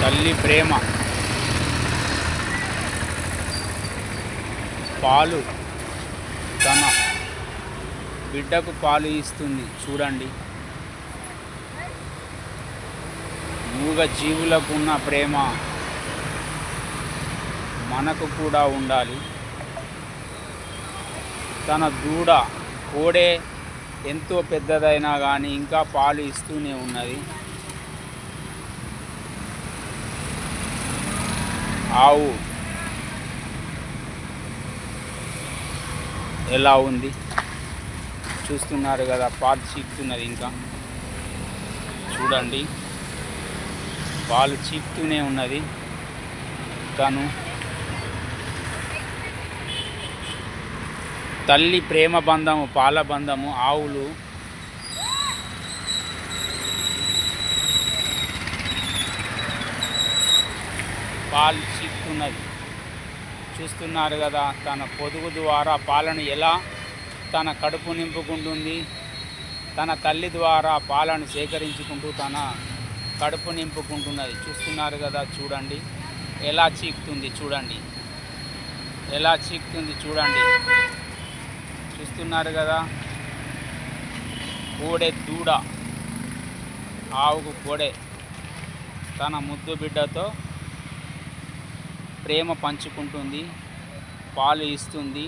తల్లి ప్రేమ. పాలు తన బిడ్డకు పాలు ఇస్తుంది. చూడండి. మూగ జీవులకు ఉన్న ప్రేమ మనకు కూడా ఉండాలి. తన దూడ కోడే ఎంతో పెద్దదైనా కానీ ఇంకా పాలు ఇస్తూనే ఉన్నది. ఆవు. ఎలా ఉంది? చూస్తున్నారు కదా పాలు చీపుతున్నది ఇంకా. చూడండి. పాలు చీపుతూనే ఉన్నది. తను తల్లి ప్రేమ బంధము పాల బంధము ఆవులు పాలు చీకుతున్నది చూస్తున్నారు కదా తన పొదుగు ద్వారా పాలను ఎలా తన కడుపు నింపుకుంటుంది తన తల్లి ద్వారా పాలను సేకరించుకుంటూ తన కడుపు నింపుకుంటున్నది. చూస్తున్నారు కదా చూడండి. ఎలా చీక్తుంది చూడండి. ఎలా చీక్తుంది చూడండి. చూస్తున్నారు కదా కోడె దూడ ఆవుకు కోడె తన ముద్దు బిడ్డతో ప్రేమ పంచుకుంటుంది పాలు ఇస్తుంది.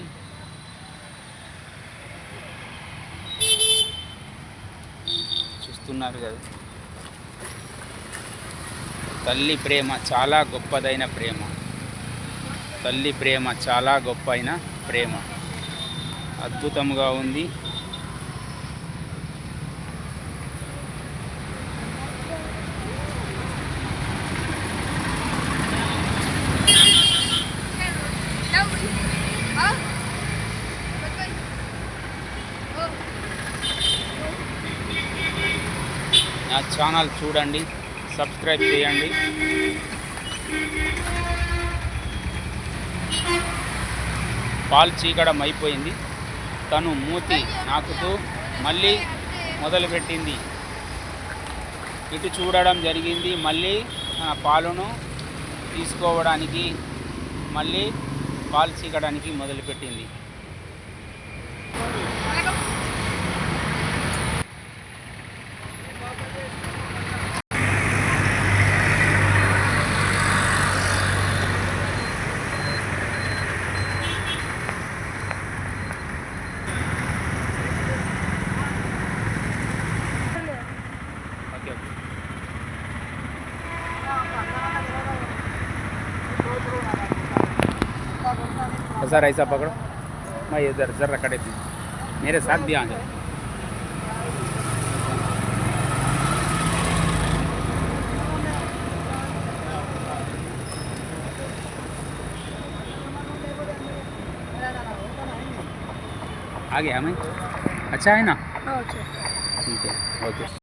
చూస్తున్నారు కదా. తల్లి ప్రేమ చాలా గొప్పదైన ప్రేమ. తల్లి ప్రేమ చాలా గొప్పైన ప్రేమ. అద్భుతంగా ఉంది. నా ఛానల్ చూడండి సబ్స్క్రైబ్ చేయండి. పాలు చీకడం అయిపోయింది. తను మూతి నాకుతూ మళ్ళీ మొదలుపెట్టింది. ఇటు చూడడం జరిగింది మళ్ళీ తన పాలను తీసుకోవడానికి మళ్ళీ పాలు చీకడానికి మొదలుపెట్టింది. सर ऐसा पकड़ो। मैं इधर जरा खड़े थी। मेरे साथ भी आ जाओ आ गया हमें। अच्छा है ना? ठीक है ओके।